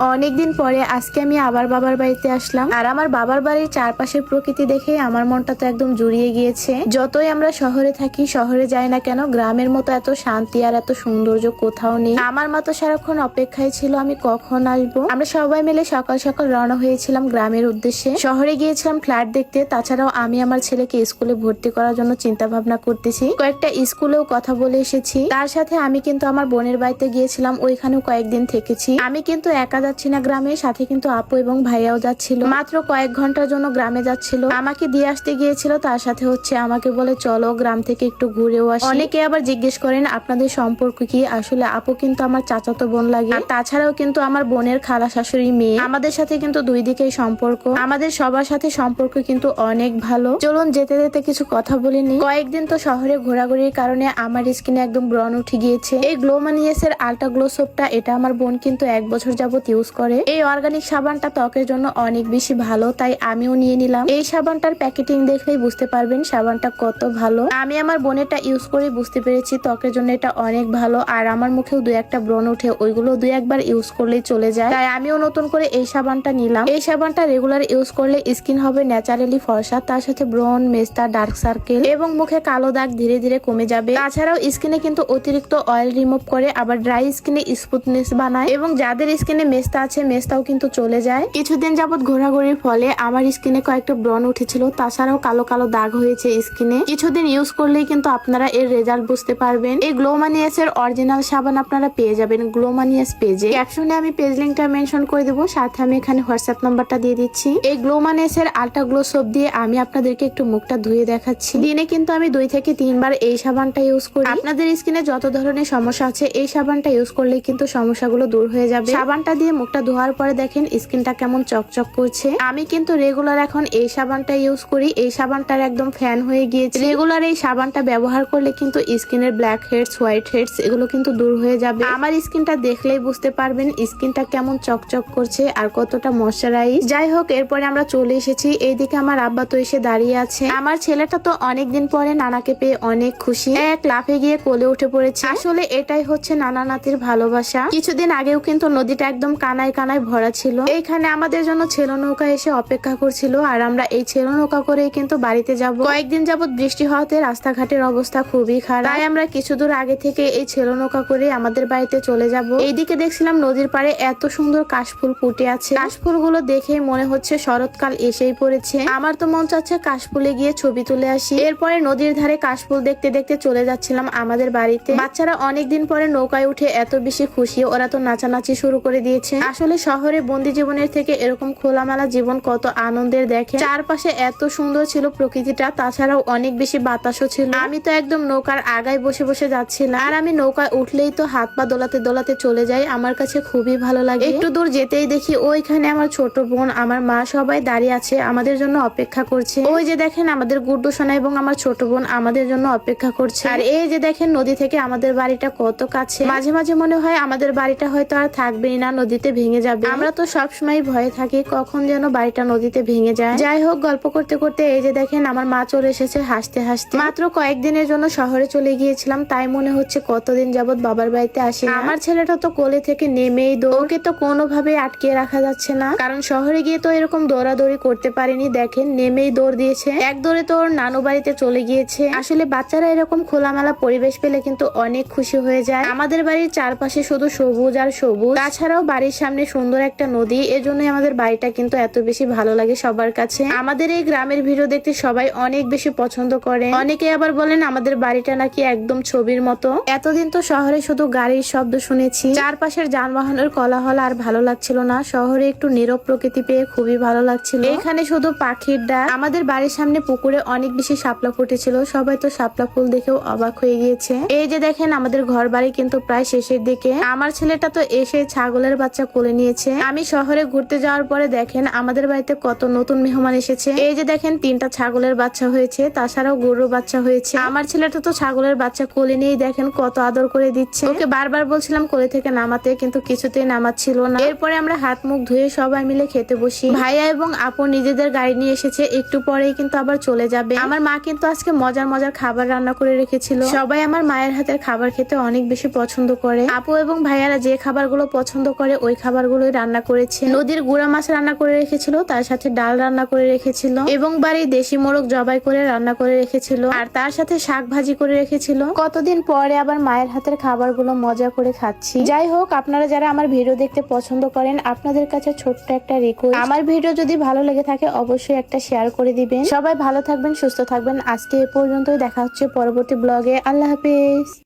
অনেকদিন পরে আজকে আমি আবার বাবার বাড়িতে আসলাম। আর আমার বাবার বাড়ির চারপাশের প্রকৃতি দেখে আমার মনটা তো একদম জুড়িয়ে গিয়েছে। যতই আমরা শহরে থাকি, শহরে যাই না কেন, গ্রামের মতো এত শান্তি আর এত সৌন্দর্য কোথাও নেই। আমার মতো সারাক্ষণ অপেক্ষায় ছিল, আমি কখন আসব? আমরা সবাই মিলে সকাল সকাল রওনা হয়েছিলাম গ্রামের উদ্দেশ্যে। শহরে গিয়েছিলাম ফ্ল্যাট দেখতে, তাছাড়াও আমি আমার ছেলেকে স্কুলে ভর্তি করার জন্য চিন্তা ভাবনা করতেছি। কয়েকটা স্কুলেও কথা বলে এসেছি। তার সাথে আমি কিন্তু আমার বোনের বাড়িতে গিয়েছিলাম, ওইখানেও কয়েকদিন থেকেছি। আমি কিন্তু একা যাচ্ছি না গ্রামে, সাথে কিন্তু আপু এবং ভাইয়াও যাচ্ছিল। মাত্র কয়েক ঘণ্টার জন্য গ্রামে যাচ্ছিল। আমাকে দিয়ে আসতে গিয়েছিল, তার সাথে হচ্ছে আমাকে বলে, চলো গ্রাম থেকে একটু ঘুরেও আসি। অনেকে আবার জিজ্ঞেস করেন, আপনাদের সম্পর্ক কি? আসলে আপু কিন্তু আমার চাচাতো বোন লাগে। তাছাড়াও কিন্তু আমার বোনের খালা শাশুড়ি মেয়ে। আমাদের সাথে কিন্তু দুই দিকেই সম্পর্ক। আমাদের সবার সাথে সম্পর্ক কিন্তু অনেক ভালো। চলুন যেতে যেতে কিছু কথা বলিনি কয়েকদিন তো শহরে ঘোরাঘুরির কারণে আমার স্কিনে একদম ব্রণ উঠে গিয়েছে। এই গ্লোমানিয়াস এর আলট্রা গ্লো সোপটা এটা আমার বোন কিন্তু এক বছর যাবত ইউজ করে। এই অর্গানিক সাবানটা ত্বকের জন্য অনেক বেশি ভালো, তাই আমিও নিয়ে নিলাম। এই সাবানটার প্যাকেটিং দেখলেই বুঝতে পারবেন সাবানটা কত ভালো। আমি আমার বোনেরটা ইউজ করে বুঝতে পেরেছি ত্বকের জন্য এটা অনেক ভালো, আর আমার মুখেও দু একটা ব্রণ ওঠে, ওইগুলো দুই একবার ইউজ করলেই চলে যায়। তাই আমিও নতুন করে এই সাবানটা নিলাম। এই সাবানটা রেগুলার ইউজ করলে স্কিন হবে ন্যাচারালি ফর্সা, তার সাথে ব্রণ, মেস্তা, ডার্ক সার্কেল এবং মুখে কালো দাগ ধীরে ধীরে কমে যাবে। তাছাড়াও স্কিনে কিন্তু অতিরিক্ত অয়েল রিমুভ করে আবার ড্রাই স্কিনে স্মুথনেস বানায় এবং যাদের স্কিনে মেস্তা আছে মেস্তাও কিন্তু চলে যায়। কিছুদিন যাবত ঘোরাঘুরির ফলে আমার স্কিনে কয়েকটা ব্রণ উঠেছিল, তাছাড়াও কালো কালো দাগ হয়েছে স্কিনে। কিছুদিন ইউজ করলেই কিন্তু আপনারা এর রেজাল্ট বুঝতে পারবেন। এই গ্লোমানিয়াস এর অরিজিনাল সাবান আপনারা পেয়ে যাবেন গ্লোমানিয়াস পেজে ক্যাপশনে আমি পেজ লিঙ্কটা মেনশন করে দেবো, সাথে আমি এখানে হোয়াটসঅ্যাপ নাম্বারটা দিয়ে দিচ্ছি। এই গ্লোমানিয়াস এর আলট্রা গ্লো সোপ দিয়ে আমি আপনাদেরকে একটু মুখটা ধুয়ে দেখাচ্ছি। দিনে কিন্তু আমি দুই থেকে তিনবার এই সাবানটা ইউজ করি। আপনাদের স্কিনে যত ধরনের সমস্যা আছে, এই সাবানটা ইউজ করলে কিন্তু সমস্যাগুলো দূর হয়ে যাবে। সাবানটা দিয়ে মুখটা ধোয়ার পরে দেখেন স্কিনটা কেমন চকচক করছে। আমি কিন্তু রেগুলার এখন এই সাবানটা ইউজ করি। এই সাবানটার একদম ফ্যান হয়ে গিয়েছে। রেগুলার এই সাবানটা ব্যবহার করলে কিন্তু স্কিনের ব্ল্যাক হেডস হোয়াইট হেডস এগুলো কিন্তু দূর হয়ে যাবে। আমার স্কিনটা দেখলেই বুঝতে পারবেন স্কিনটা কেমন চকচক করছে আর কতটা ময়শ্চারাইজ যাই হোক, এরপরে আমরা চলে এসেছি। এইদিকে আমার আব্বা তো এসে দাঁড়িয়ে আছে। আমার ছেলেটা তো অনেকদিন পরে নানাকে পেয়ে অনেক খুশি। এক লাফে গিয়ে কোলে উঠে পড়েছে। আসলে এটাই হচ্ছে নানা নাতির ভালোবাসা। কিছুদিন আগেও কিন্তু নদীটা একদম কানায় কানায় ভরা ছিল। এইখানে আমাদের জন্য ছেলো নৌকা এসে অপেক্ষা করছিল, আর আমরা এই ছেলো নৌকা করেই কিন্তু বাড়িতে যাব। কয়েকদিন যাবত বৃষ্টি হওয়াতে রাস্তাঘাটের অবস্থা খুবই খারাপ। তাই আমরা কিছু দূর আগে থেকে এই ছেলো নৌকা করে আমাদের বাড়িতে চলে যাব। এইদিকে দেখছিলাম নদীর পাড়ে এত সুন্দর কাশফুল ফুটে আছে। কাশফুলগুলো দেখে মনে হচ্ছে শরৎকাল এসেই পড়েছে। আমার তো মন চাচ্ছে কাশফুলে গিয়ে ছবি তুলে আসি। এরপরে নদীর ধারে কাশফুল দেখতে দেখতে চলে যাচ্ছিলাম আমাদের বাড়িতে। বাচ্চারা অনেকদিন পরে নৌকায় উঠে এত বেশি খুশি, ওরা তো নাচানাচি শুরু করে দিয়েছে। আসলে শহরে বন্দি জীবনের থেকে এরকম খোলামেলা জীবন কত আনন্দের দেখে চারপাশে এত সুন্দর ছিল প্রকৃতিটা, তাছাড়াও অনেক বেশি বাতাসও ছিল। আমি তো একদম নৌকার আগায় বসে বসে যাচ্ছিলাম। আর আমি নৌকায় উঠলেই তো হাত পা দোলাতে দোলাতে চলে যাই, আমার কাছে খুবই ভালো লাগে। একটু দূর যেতেই দেখি ওইখানে আমার ছোট বোন, আমার মা সবাই দাঁড়িয়ে আছে, আমাদের জন্য অপেক্ষা করছে। ওই যে দেখেন আমাদের গুড্ডু সোনা এবং আমার ছোট বোন আমাদের জন্য অপেক্ষা করছে। আর এই যে দেখেন নদী থেকে আমাদের বাড়িটা কত কাছে। মাঝে মাঝে মনে হয় আমাদের বাড়িটা হয়তো আর থাকবেই না নদীতে। ভেঙে যাবে। আমরা তো সবসময় ভয়ে থাকি, কখন যেন বাড়িটা নদীতে ভেঙে যায়। যাই হোক, গল্প করতে করতে এই যে দেখেন, আমার মা চলে এসেছে হাসতে হাসতে। মাত্র কয়েকদিনের জন্য শহরে চলে গিয়েছিলাম, তাই মনে হচ্ছে কতদিন যাবত বাবার বাড়িতে আসি। আমার ছেলেটা তো কোলে থেকে নেমেই দৌড়কে তো কোনোভাবে আটকে রাখা যাচ্ছে না। কারণ শহরে গিয়ে তো এরকম দৌড়াদৌড়ি করতে পারেনি, দেখেন, নেমেই দৌড় দিয়েছে। এক দৌড়ে তো ওর নানু বাড়িতে চলে গিয়েছে। আসলে বাচ্চারা এরকম খোলামেলা পরিবেশ পেলে কিন্তু অনেক খুশি হয়ে যায়। আমাদের বাড়ির চারপাশে শুধু সবুজ আর সবুজ। তাছাড়াও বাড়ির সামনে সুন্দর একটা নদী, এজন্যই আমাদের বাড়িটা কিন্তু এত বেশি ভালো লাগে সবার কাছে। আমাদের এই গ্রামের ভিডিও দেখতে সবাই অনেক বেশি পছন্দ করে অনেকে আবার বলেন আমাদের বাড়িটা নাকি একদম ছবির মতো। এতদিন তো শহরে শুধু গাড়ির শব্দ শুনেছি। চারপাশের যানবাহনের কোলাহল আর ভালো লাগছিল না। শহরে একটু নীরব প্রকৃতি পেয়ে খুবই ভালো লাগছিল। এখানে শুধু পাখির ডাক। আমাদের বাড়ির সামনে পুকুরে অনেক বেশি শাপলা ফুটেছিল। সবাই তো শাপলা ফুল দেখেও অবাক হয়ে গিয়েছে। এই যে দেখেন, আমাদের ঘর বাড়ি কিন্তু প্রায় শেষের দিকে। আমার ছেলেটা তো এসে ছাগলের বাচ্চা কোলে নিয়েছে। আমি শহরে ঘুরতে যাওয়ার পরে দেখেন আমাদের বাড়িতে কত নতুন মেহমান এসেছে। এই যে দেখেন তিনটা ছাগলের বাচ্চা হয়েছে, তাছাড়াও গরুর বাচ্চা হয়েছে। আমার ছেলেটা তো ছাগলের বাচ্চা কোলে নিয়েই দেখেন কত আদর করে দিচ্ছে। ওকে বারবার বলছিলাম কোলে থেকে নামাতে, কিন্তু কিছুতেই নামাচ্ছিল না। এরপরে আমরা হাত মুখ ধুয়ে সবাই মিলে খেতে বসি। ভাইয়া এবং আপু নিজেদের গাড়ি নিয়ে এসেছে, একটু পরেই কিন্তু আবার চলে যাবে। আমার মা কিন্তু আজকে মজার মজার খাবার রান্না করে রেখেছিল। সবাই আমার মায়ের হাতের খাবার খেতে অনেক বেশি পছন্দ করে। আপু এবং ভাইয়ারা যে খাবারগুলো পছন্দ করে ওই খাবারগুলোই রান্না করেছে। নদীর গুড়া মাছ রান্না করে রেখেছিল, তার সাথে ডাল রান্না করে রেখেছিল, এবং বাড়ির দেশি মোরগ জবাই করে রান্না করে রেখেছিল, আর তার সাথে শাক ভাজি করে রেখেছিল। কতদিন পরে আবার মায়ের হাতের খাবারগুলো মজা করে খাচ্ছি। যাই হোক, আপনারা যারা আমার ভিডিও দেখতে পছন্দ করেন, আপনাদের কাছে ছোট্ট একটা রিকোয়েস্ট আমার ভিডিও যদি ভালো লেগে থাকে, অবশ্যই একটা শেয়ার করে দিবেন। সবাই ভালো থাকবেন, সুস্থ থাকবেন। আজকে এ পর্যন্তই, দেখা হচ্ছে পরবর্তী ব্লগে আল্লাহ হাফিজ।